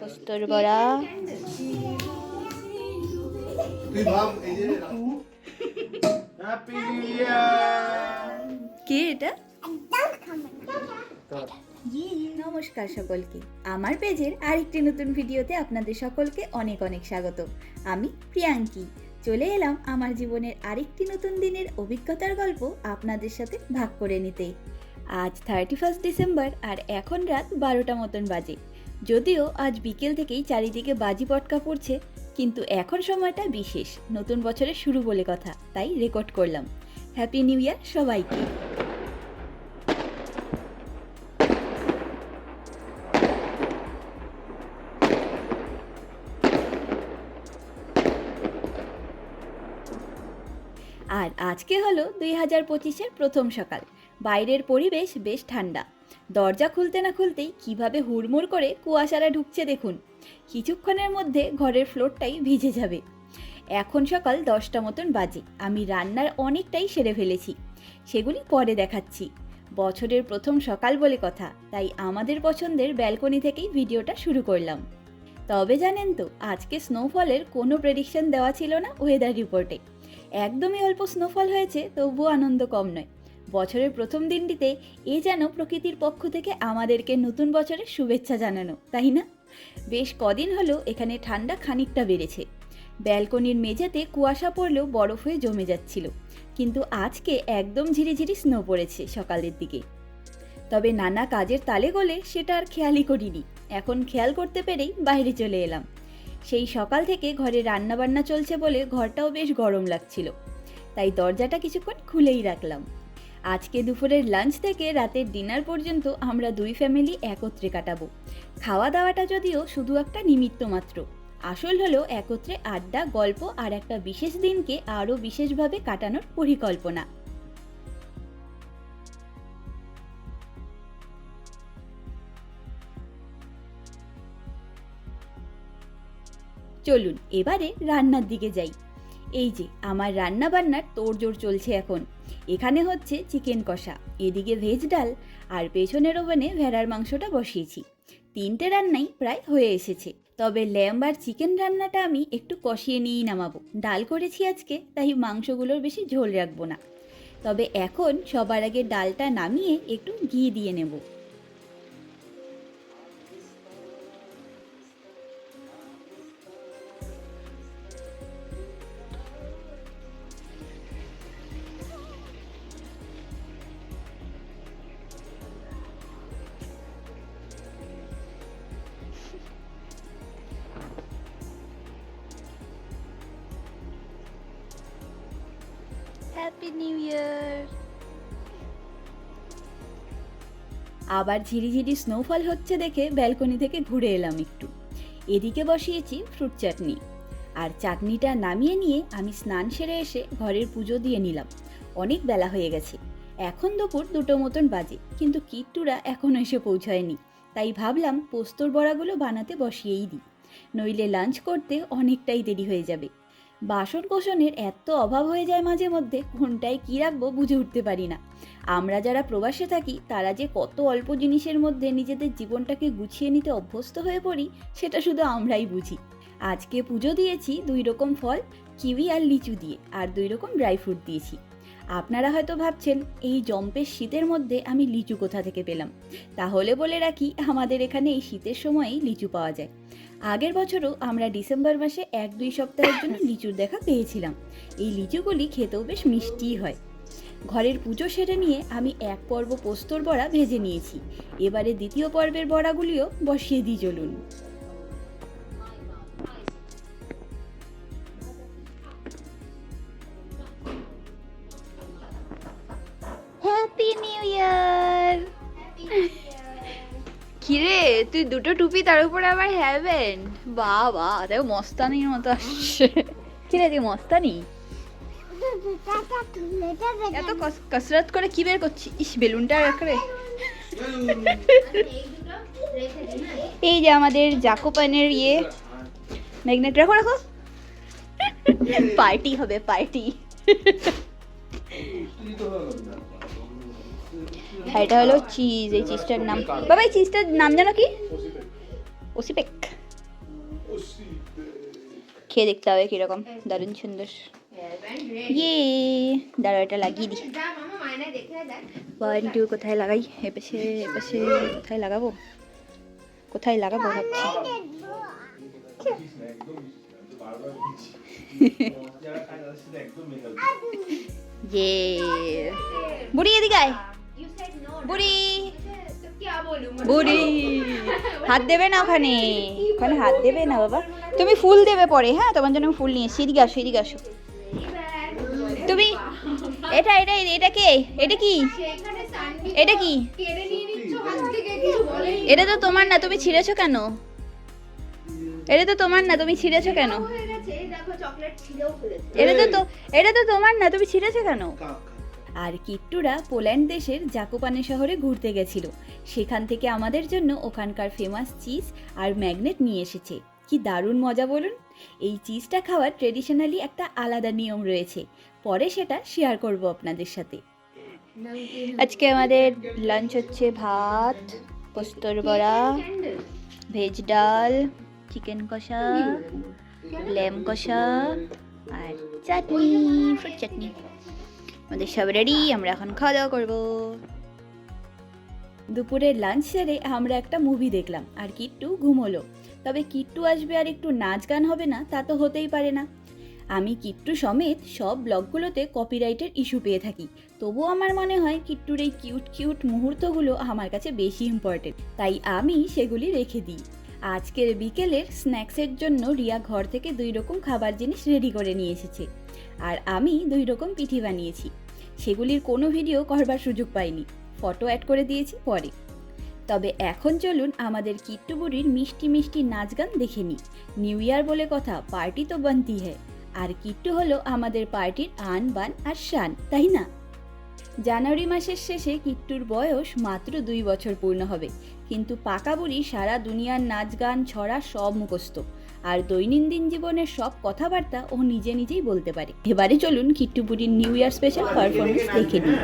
পোস্তর বড়া। তুই ভাব এই যে হ্যাপি নিউ ইয়ার কে এটা? নমস্কার সকলকে। আমার পেজের আরেকটি নতুন ভিডিওতে আপনাদের সকলকে অনেক অনেক স্বাগত। আমি প্রিয়াঙ্কি। চলে এলাম আমার জীবনের আরেকটি নতুন দিনের অভিজ্ঞতার গল্প আপনাদের সাথে ভাগ করে নিতে। আজ থার্টি ফার্স্ট ডিসেম্বর আর এখন রাত বারোটা মতন বাজে। যদিও আজ বিকেল থেকেই চারিদিকে বাজি পটকা পড়ছে, কিন্তু এখন সময়টা বিশেষ, নতুন বছরের শুরু বলে কথা, তাই রেকর্ড করলাম। হ্যাপি নিউ ইয়ার সবাইকে। আর আজকে হলো দুই হাজার পঁচিশের প্রথম সকাল। বাইরের পরিবেশ বেশ ঠান্ডা। দরজা খুলতে না খুলতেই কীভাবে হুড়মুড় করে কুয়াশারা ঢুকছে দেখুন। কিছুক্ষণের মধ্যে ঘরের ফ্লোরটাই ভিজে যাবে। এখন সকাল দশটা মতন বাজে। আমি রান্নার অনেকটাই সেরে ফেলেছি। সেগুলি পরে দেখাচ্ছি। বছরের প্রথম সকাল বলে কথা, তাই আমাদের পছন্দের ব্যালকনি থেকেই ভিডিওটা শুরু করলাম। তবে জানেন তো, আজকে স্নোফলের কোনো প্রেডিকশন দেওয়া ছিল না ওয়েদার রিপোর্টে একদমই অল্প স্নোফল হয়েছে, তবুও আনন্দ কম নয়। বছরের প্রথম দিনটিতে এ যেন প্রকৃতির পক্ষ থেকে আমাদেরকে নতুন বছরের শুভেচ্ছা জানানো, তাই না? বেশ কদিন হলো এখানে ঠান্ডা খানিকটা বেড়েছে। ব্যালকনির মেঝেতে কুয়াশা পড়লেও বরফ হয়ে জমে যাচ্ছিল। কিন্তু আজকে একদম ঝিরিঝিরি স্নো পড়েছে সকালের দিকে। তবে নানা কাজের তালে গলে সেটা আর খেয়ালই করিনি। এখন খেয়াল করতে পেরেই বাইরে চলে এলাম। সেই সকাল থেকে ঘরে রান্নাবান্না চলছে বলে ঘরটাও বেশ গরম লাগছিল। তাই দরজাটা কিছুক্ষণ খুলেই রাখলাম। আজকে দুপুরের লাঞ্চ থেকে রাতের ডিনার পর্যন্ত আমরা দুই ফ্যামিলি একত্রে কাটাবো। খাওয়া দাওয়াটা যদিও শুধু একটা নিমিত্ত মাত্র। আসল হলো একত্রে আড্ডা, গল্প আর একটা বিশেষ দিনকে আরও বিশেষভাবে কাটানোর পরিকল্পনা। চলুন, এবারে রান্নার দিকে যাই। এই যে, আমার রান্না বান্নার তোড়জোড় চলছে এখন। এখানে হচ্ছে চিকেন কষা, এদিকে ভেজ ডাল আর পেছনের ওভেনে ভেড়ার মাংসটা বসিয়েছি। তিনটে রান্নাই প্রায় হয়ে এসেছে। তবে ল্যাম্ব আর চিকেন রান্নাটা আমি একটু কষিয়ে নিয়েই নামাবো। ডাল করেছি আজকে, তাই মাংসগুলোর বেশি ঝোল রাখব না। তবে এখন সবার আগে ডালটা নামিয়ে একটু ঘি দিয়ে নেব। আবার ঝিরিঝিরি স্নোফল হচ্ছে দেখে ব্যালকনি থেকে ঘুরে এলাম একটু। এদিকে বসিয়েছি ফ্রুট চাটনি আর চাটনিটা নামিয়ে নিয়ে আমি স্নান সেরে এসে ঘরের পুজো দিয়ে নিলাম। অনেক বেলা হয়ে গেছে। এখন দুপুর দুটো মতন বাজে, কিন্তু কিট্টুরা এখনও এসে পৌঁছায়নি। তাই ভাবলাম পোস্তর বড়াগুলো বানাতে বসিয়েই দিই। নইলে লাঞ্চ করতে অনেকটাই দেরি হয়ে যাবে। বাসন কোসনের এত অভাব হয়ে যায় মাঝে মধ্যে কোনটায় কী রাখব বুঝে উঠতে পারি না। আমরা যারা প্রবাসে থাকি, তারা যে কত অল্প জিনিসের মধ্যে নিজেদের জীবনটাকে গুছিয়ে নিতে অভ্যস্ত হয়ে পড়ি, সেটা শুধু আমরাই বুঝি। আজকে পুজো দিয়েছি, দুই রকম ফল, কিউই আর লিচু দিয়ে, আর দুই রকম ড্রাই ফ্রুট দিয়েছি। আপনারা হয়তো ভাবছেন, এই জম্পের শীতের মধ্যে আমি লিচু কোথা থেকে পেলাম? তাহলে বলে রাখি, আমাদের এখানে এই শীতের সময়েই লিচু পাওয়া যায়। আগের বছরও আমরা ডিসেম্বর মাসে এক দুই সপ্তাহের জন্য লিচুর দেখা পেয়েছিলাম। এই লিচুগুলি খেতেও বেশ মিষ্টিই হয়। ঘরের পুজো সেরে নিয়ে আমি এক পর্ব পোস্তর বড়া ভেজে নিয়েছি। এবারে দ্বিতীয় পর্বের বড়াগুলিও বসিয়ে দিই চলুন। কিরে, তুই দুটো টুপি তার উপরে আবার হ্যাভেন? বাবা, দেখো মস্তানির মতো আসছে। কিরে, তুই মস্তানি? এত কস- কসরত করে কি বের করছি? ইস, বেলুনটা করে এই যে আমাদের জাকোপানের ইয়ে। ম্যাগনেট, রাখো রাখো। পার্টি হবে, পার্টি। এটা হলো চিজ এই চিজটার নাম। বাবা, এই চিজটার নাম জানো কি? ওসিপেক। খেয়ে দেখতে হবে কীরকম। দারুণ সুন্দর। ইয়ে দাঁড়া এটা লাগিয়ে দিই। ওয়ান টু কোথায় লাগাই? এপাশে এপাশে, কোথায় লাগাবো? কোথায় লাগাবো ভাবছি। ইয়ে বুড়ি, এদিকে আয়। বুড়ি। বুড়ি। হাত দেবে না ওখানে? ওখানে হাত দেবে না বাবা। তুমি ফুল দেবে পরে হ্যাঁ? তোমার জন্য ফুল নিয়ে সিঁড়ি আসো সিঁড়ি আসো। তুমি এটা এটা এটা কে? এটা কি? এটা কি? এটা তো তোমার না তুমি ছিঁড়েছো কেন? এটা তো তোমার না তুমি ছিঁড়েছো কেন? এটা তো এটা তো তোমার না তুমি ছিঁড়েছো কেন? আর কিট্টুরা পোল্যান্ড দেশের জাকোপানে শহরে ঘুরতে গেছিল। সেখান থেকে আমাদের জন্য ওখানকার ফেমাস চিজ আর ম্যাগনেট নিয়ে এসেছে। কি দারুণ মজা বলুন! এই চিজটা খাওয়ার ট্রেডিশনালি একটা আলাদা নিয়ম রয়েছে। পরে সেটা শেয়ার করব আপনাদের সাথে। আজকে আমাদের লাঞ্চ হচ্ছে ভাত, পোস্তর বড়া ভেজ ডাল চিকেন কষা ল্যাম কষা আর চাটনি ফ্রুট চাটনি। আমাদের সব রেডি আমরা এখন খাওয়া দাওয়া করব। দুপুরের লাঞ্চ সেরে আমরা একটা মুভি দেখলাম, আর কিট্টু ঘুমোলো। তবে কিট্টু আসবে আর একটু নাচ গান হবে না, তা তো হতেই পারে না। আমি কিট্টু সমেত সব ব্লগগুলোতে কপিরাইটের ইস্যু পেয়ে থাকি। তবুও আমার মনে হয় কিট্টুর এই কিউট কিউট মুহূর্তগুলো আমার কাছে বেশি ইম্পর্টেন্ট তাই আমি সেগুলি রেখে দিই। আজকের বিকেলের স্ন্যাক্সের জন্য রিয়া ঘর থেকে দুই রকম খাবার জিনিস রেডি করে নিয়ে এসেছে। আর আমি দুই রকম পিঠি বানিয়েছি। সেগুলির কোনো ভিডিও করবার সুযোগ পাইনি। ফটো অ্যাড করে দিয়েছি পরে। তবে এখন চলুন আমাদের কিট্টু বুড়ির মিষ্টি মিষ্টি নাচ গান দেখে নিই। নিউ ইয়ার বলে কথা, পার্টি তো বানতি হ্যায়। আর কিট্টু হলো আমাদের পার্টির আন, বান আর শান, তাই না? জানুয়ারি মাসের শেষে কিট্টুর বয়স মাত্র দুই বছর পূর্ণ হবে। কিন্তু পাকা বুড়ি সারা দুনিয়ার নাচ গান ছড়া সব মুখস্থ। আর দৈনন্দিন জীবনের সব কথাবার্তা ও নিজে নিজেই বলতে পারে। এবারে চলুন কিট্টু বুড়ির নিউ ইয়ার স্পেশাল পারফরমেন্স দেখে নিই।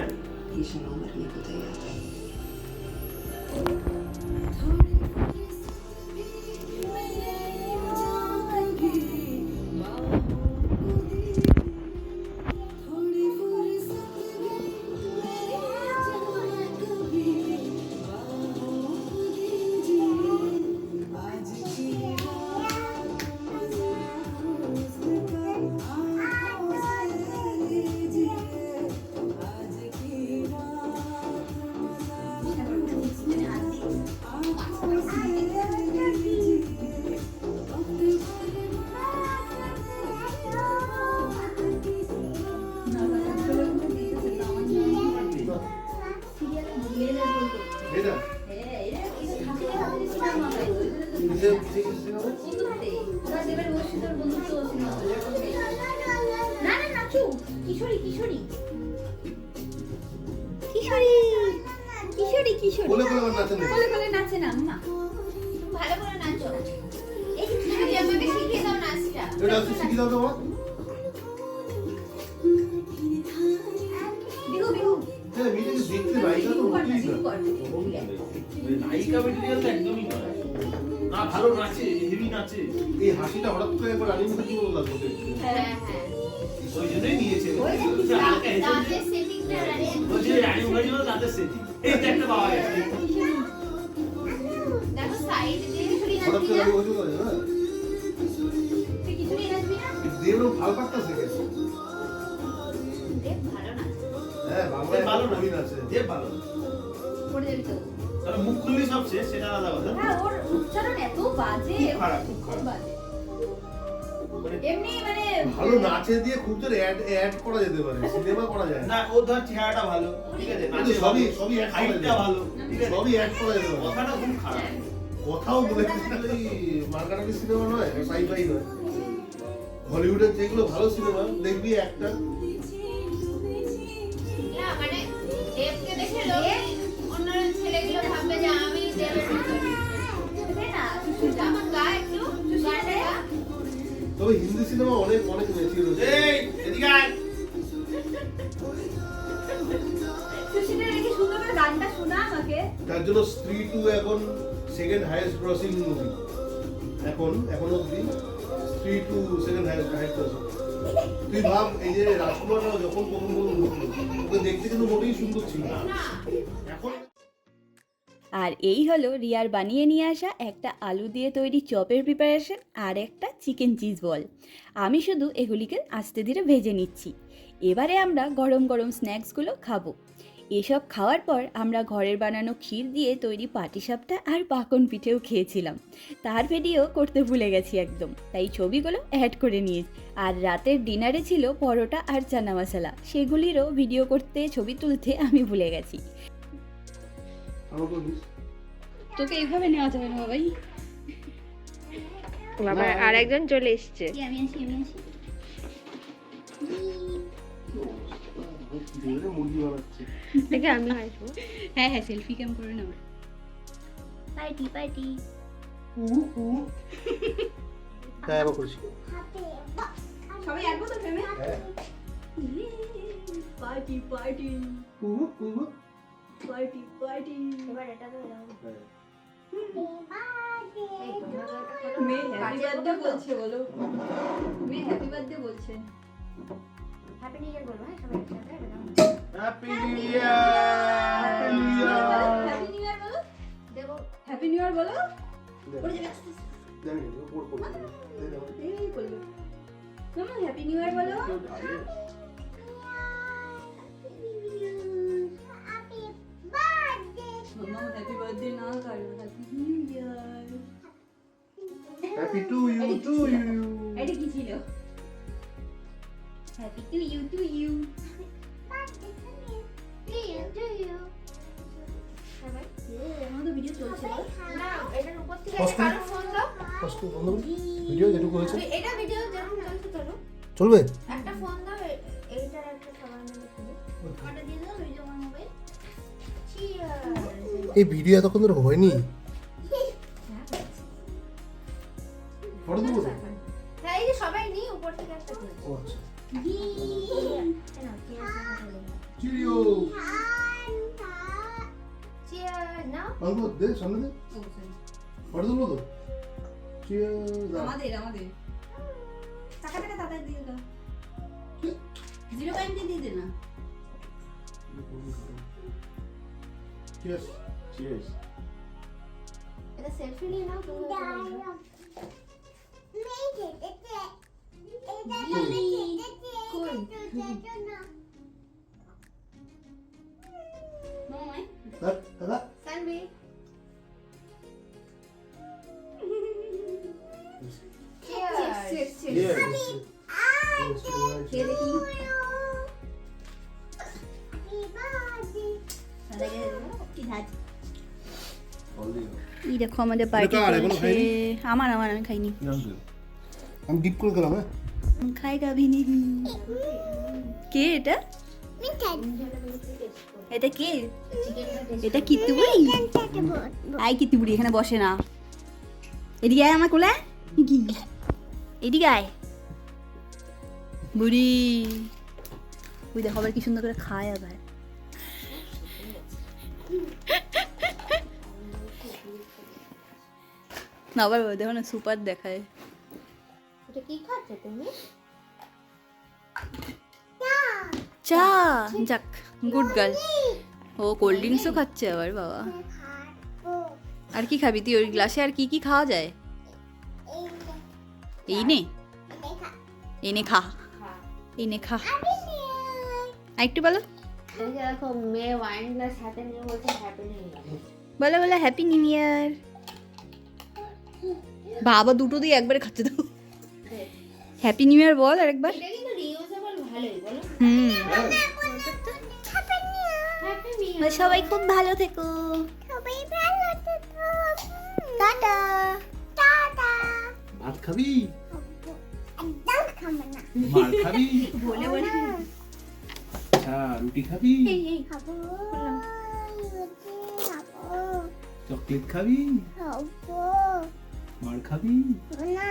কিশোরী কিশোরী কিশোরী বলে বলে নাচে না ভালো করে নাচো। এই কিশোরী আমাকে শিখিয়ে দাও নাচটা। এটা শিখিয়ে দাও তো নায়িকা মেটেরিয়াল একদমই নয়। না ভালো নাচে হেভি নাচে। এই হাসিটা হঠাৎ করে একবার কি বললাম হ্যাঁ হ্যাঁ। ওই জন্যই নিয়েছে। ওই যে বলছে, হালকা হেসে রানী মুখার্জি বলে তাদের সেটি এই তো একটা পাওয়া গেছে। দেখো সাইড দিয়ে কিশোরী নাচবি না? গেছে, হ্যাঁ। নাচবি না? দেবও ভালো পারতেছে কে? কবি নাচে। যে ভালো। মুখ খুললি সব শেষ সেটা আলাদা কথা। হ্যাঁ ওর উচ্চারণ এত বাজে খারাপ খুব খারাপ। বাজে। মানে এমনি মানে ভালো নাচে দিয়ে খুব জোর অ্যাড অ্যাড করা যেতে পারে সিনেমা করা যায় না। না ও ধর চেহারাটা ভালো ঠিক আছে? নাচে সবই সবই অ্যাড হাইটটা ভালো সবই অ্যাড করা যেতে পারে। কথাটা খুব খারাপ। কথাও বলে মার্কাটারি সিনেমা নয় নয়। হলিউডের যেগুলো ভালো সিনেমা দেখবি একটা তবে হিন্দি সিনেমা অনেক অনেক এই এদিকে আয়। আমাকে তার জন্য স্ত্রী টু এখন সেকেন্ড হাইয়েস্ট ক্রসিং মুভি এখন এখন অব্দি three two second height height করেছে তুই ভাব এই যে রাজকুমাররাও যখন প্রথম ঢুকলো ওকে দেখতে কিন্তু মোটেই সুন্দর ছিল না। এখন আর এই হলো রিয়ার বানিয়ে নিয়ে আসা একটা আলু দিয়ে তৈরি চপের প্রিপারেশন আর একটা চিকেন চিজ বল আমি শুধু এগুলিকে আস্তে ধীরে ভেজে নিচ্ছি। এবারে আমরা গরম গরম স্ন্যাক্সগুলো খাব। এসব খাওয়ার পর আমরা ঘরের বানানো ক্ষীর দিয়ে তৈরি পাটিসাপটা আর পাকন পিঠেও খেয়েছিলাম। তার ভিডিও করতে ভুলে গেছি একদম। তাই ছবিগুলো অ্যাড করে নিয়েছি আর রাতের ডিনারে ছিল পরোটা আর চানা মশলা। সেগুলিরও ভিডিও করতে, ছবি তুলতে আমি ভুলে গেছি। তোকে এইভাবে নেওয়া যাবে না বাবাই বাবা আর একজন চলে এসছে। আমি আসি আমি আসি দেখে আমি হ্যাঁ হ্যাঁ সেলফি ক্যাম করে নাও। Party party. হ্যাঁ এবার করেছি সবাই আসব তো ফ্রেমে হ্যাঁ। Party party. Kuhu. Party party এবার এটা তো হ্যাঁ। মেয়ে হ্যাপি বার্থডে বলছে বলো। মেয়ে হ্যাপি বার্থডে বলছে। হ্যাপি নিউ ইয়ার বলব হ্যাঁ সবাই একসাথে happy new year happy new year happy new year বলো। দেবো হ্যাপি নিউ ইয়ার বলো। জানি না, ওপর পড়ে যাবে। দে দাও। এই বলল মামা হ্যাপি নিউ ইয়ার বলো। উপর থেকে Pause করো। কারও ফোন দাও First বন্ধ করো। ভিডিও যেটুকু হয়েছে এটা ভিডিও যেরকম চলছে চলো। চলবে? একটা ফোন দাও এইটার একটা সবার খুলে ওটা দিয়ে দাও ওই যে আমার মোবাইল চিয়ার্স এই ভিডিও এতক্ষণ ধরে হয়নি? Cheers. Cheers. With a selfie ली ना तुम That, that. Sunday. Cheers. Cheers. Cheers. Cheers. Cheers. Cheers. Cheers. Cheers. এই দেখো আমাদের পার্টি? চলছে। আমার আমার আমি খাইনি। আমি ডিপ করে গেলাম হ্যাঁ? খাই গাভি নিবি কে এটা? এটা কে? এটা কিতুবুড়ি আই কিতুবুড়ি এখানে বসে না। এদিকে আয় আমার কোলে। কি এদিকে আয়। বুড়ি। ওই দেখো আবার কি সুন্দর করে খায় আবার। আবার দেখো না সুপার দেখায়। এটা কি খাচ্ছ তুমি? চা। যাক গুড গার্ল। ও কোল্ড ড্রিঙ্কসও খাচ্ছে আবার বাবা। আর কি খাবি তুই? ওই গ্লাসে আর কি কি খাওয়া যায়? এই নে। এনে খা। এনে খা। আর একটু বলো। বলো বলো হ্যাপি নিউ ইয়ার বাবা দুটো দিয়ে একবারে খাচ্ছে তো। হ্যাপি নিউ ইয়ার বল আরেকবার। হুম। সবাই খুব ভালো থেকো। সবাই ভালো থেকো। টাটা। টাটা। ভাত খাবি? একদম খাবে না। মার খাবি? বলে বলে। আচ্ছা রুটি খাবি? এই এই খাব। খাব। চকলেট খাবি? খাব। মার খাবি? না।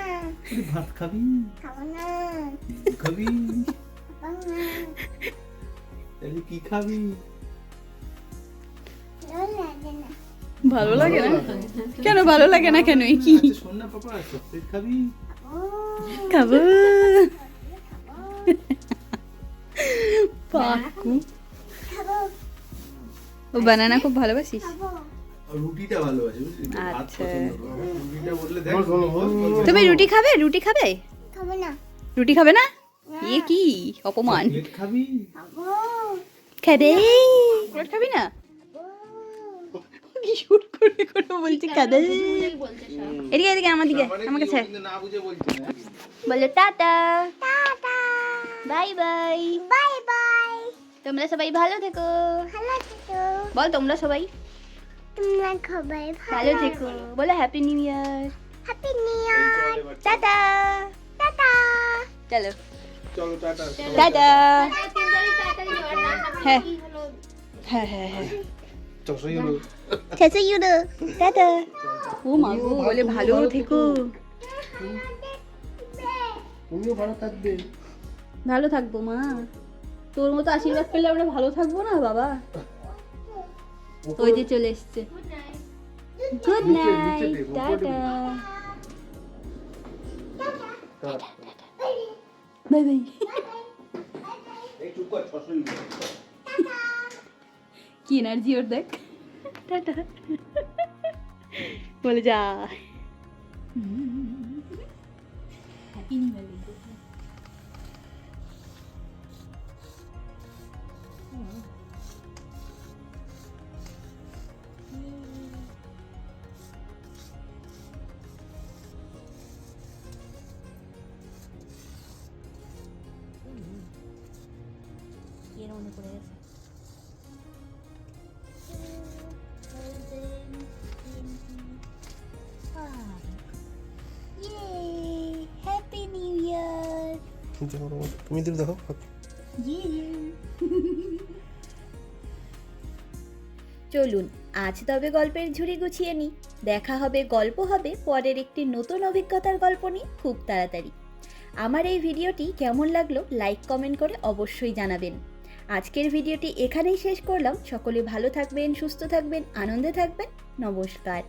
ভাত খাবি? খাব না। খাবি? তাহলে কি খাবি? ভালো লাগে না। ভালো লাগে না? কেন ভালো লাগে না কেন? কি? আচ্ছা, শোন না পাপা চকলেট খাবি? খাব। পাকু। ও বানানা খুব ভালোবাসিস? রুটিটা ভালোবাসে বুঝলি? আচ্ছা। রুটিটা বললে দেখ। তুমি রুটি খাবে? রুটি খাবে? খাব না। রুটি খাবে না? ইয়ে কি? অপমান। খাবি? খাবে। চকলেট খাবি না? কি শুট করে করে বলছে খাবে? এদিকে এদিকে আমার দিকে আমার কাছে বলো tata. Tata. Bye bye. Bye bye. তোমরা সবাই ভালো থেকো। ভালো থেকো। বল তোমরা সবাই। তোমরা সবাই ভালো থেকো। বলো happy new year happy new year tata. Tata. চলো। চলো টাটা। টাটা। হ্যাঁ। হ্যাঁ হ্যাঁ হ্যাঁ। টাটা। ও মা গো বলে ভালো থেকো। তুমিও ভালো থাকবে। ভালো থাকব মা। তোর মতো আশীর্বাদ পেলে আমরা ভালো থাকব না বাবা? ওই যে চলে এসছে। Good night. Tata. Bye bye কি এনার্জি ওর দেখ। টাটা। বলে যা। Happy new year happy new year তুমি দিলে দেখো। চলুন আজ তবে গল্পের ঝুড়ি গুছিয়ে নিই। দেখা হবে গল্প হবে পরের একটি নতুন অভিজ্ঞতার গল্প নিয়ে খুব তাড়াতাড়ি। আমার এই ভিডিওটি কেমন লাগল লাইক কমেন্ট করে অবশ্যই জানাবেন। আজকের ভিডিওটি এখানেই শেষ করলাম। সকলে ভালো থাকবেন সুস্থ থাকবেন আনন্দে থাকবেন। নমস্কার।